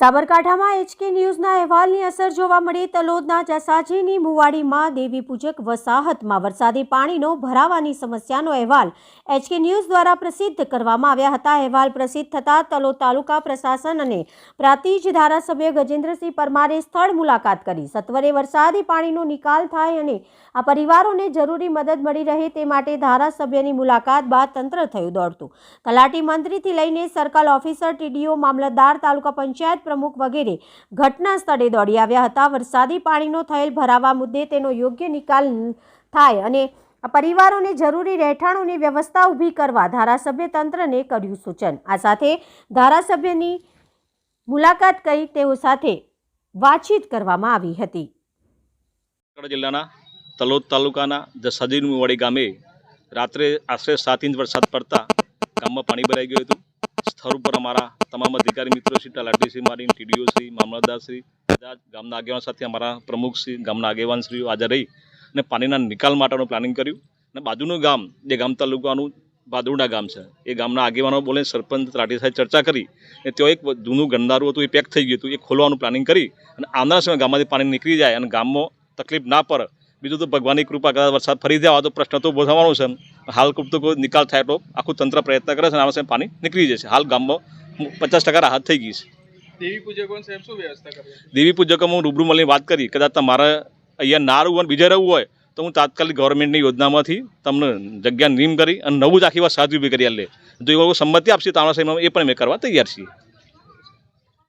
સાબરકાંઠામાં એચકે ન્યૂઝના અહેવાલની અસર જોવા મળી. તલોદના જસાજીની મુવાડીમાં દેવી પૂજક વસાહતમાં વરસાદી પાણીનો ભરાવાની સમસ્યાનો અહેવાલ એચકે ન્યૂઝ દ્વારા પ્રસિદ્ધ કરવામાં આવ્યા હતા. અહેવાલ પ્રસિદ્ધ થતાં તલોદ તાલુકા પ્રશાસન અને પ્રાતિજ ધારાસભ્ય ગજેન્દ્રસિંહ પરમારે સ્થળ મુલાકાત કરી. સત્વરે વરસાદી પાણીનો નિકાલ થાય અને આ પરિવારોને જરૂરી મદદ મળી રહે તે માટે ધારાસભ્યની મુલાકાત બાદ તંત્ર થયું દોડતું. તલાટી મંત્રીથી લઈને સર્કલ ઓફિસર ટીડીઓ મામલતદાર, તાલુકા પંચાયત પ્રમુખ વગેરે ઘટના સ્થળે દોડી આવ્યા હતા. વરસાદી પાણીનો થયેલ ભરાવા મુદ્દે તેનો યોગ્ય નિકાલ થાય અને પરિવારોને જરૂરી રહેઠાણોની વ્યવસ્થા ઊભી કરવા ધારાસભ્ય તંત્રને કર્યું સૂચન. આ સાથે ધારાસભ્યની મુલાકાત કરી તેઓ સાથે વાતચીત કરવામાં આવી હતી. જિલ્લાના તલોદ તાલુકાના જસાદીનવાડી વાડી ગામે રાત્રે આશરે સાત ઇંચ વરસાદ પડતા ગામમાં પાણી ભરાઈ ગયું હતું. સ્થળ ઉપર અમારા તમામ અધિકારી મિત્રો શ્રી તલાટીશ્રી મારી, ટીડીઓ શ્રી મામલતદારશ્રી બધા ગામના આગેવાન સાથે અમારા પ્રમુખશ્રી ગામના આગેવાનશ્રીઓ હાજર રહી અને પાણીના નિકાલ માટેનું પ્લાનિંગ કર્યું. અને બાજુનું ગામ, જે ગામ તાલુકાનું ભાદરડા ગામ છે, એ ગામના આગેવાનો બોલે સરપંચ ત્રાટી સાથે ચર્ચા કરી અને ત્યાં એક જૂનું ગંદારું હતું, એ પેક થઈ ગયું હતું, એ ખોલવાનું પ્લાનિંગ કરી અને આવનારા સમયે ગામમાંથી પાણી નીકળી જાય અને ગામમાં તકલીફ ના પડે બીજું તો ભગવાનની કૃપા કદાચ વરસાદ ફરી જાય તો પ્રશ્ન તો થવાનો છે. હાલ ખૂબ તો કોઈ નિકાલ થાય તો આખું તંત્ર પ્રયત્ન કરે છે અને આ સમયે પાણી નીકળી જશે. હાલ ગામમાં પચાસ ટકા રાહત થઈ ગઈ છે. દેવી પૂજકો સાહેબ શું વ્યવસ્થા દેવી પૂજકો હું રૂબરૂ મળીને વાત કરી. કદાચ તમારે અહીંયા ના રહેવું અને બીજે રહેવું હોય તો હું તાત્કાલિક ગવર્મેન્ટની યોજનામાંથી તમને જગ્યા નીમ કરી અને નવું જ આખી વાત સાત ઊભી કરી લે. જો એવો સંમતિ આપશે તો એ પણ અમે કરવા તૈયાર છીએ.